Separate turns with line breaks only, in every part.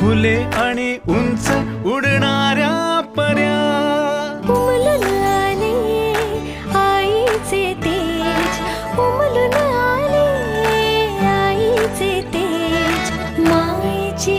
फुले आणि उंच उडणाऱ्या पर्या
उमलून आईचे तेज. उमलून आईचे तेज. माईची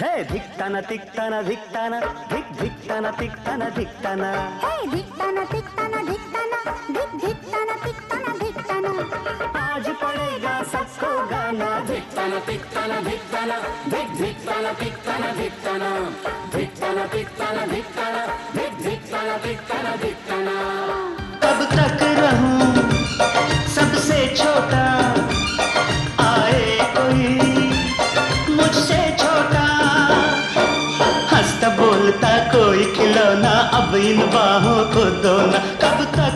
धिकताना तिकताना धिकताना धिक धिकताना तिकताना धिकताना
हे धिकताना तिकताना धिकताना धिक धिकताना तिकताना धिकताना
आज पड़ेगा सबको गाना धिकताना तिकताना धिकताना धिक धिकताना तिकताना धिकताना धिकताना तिकताना धिकताना धिक धिकताना तिकताना धिकताना कब तक रहूँ सबसे छोटा कोई खिलौना अब इन बाहों को दो ना। कब तक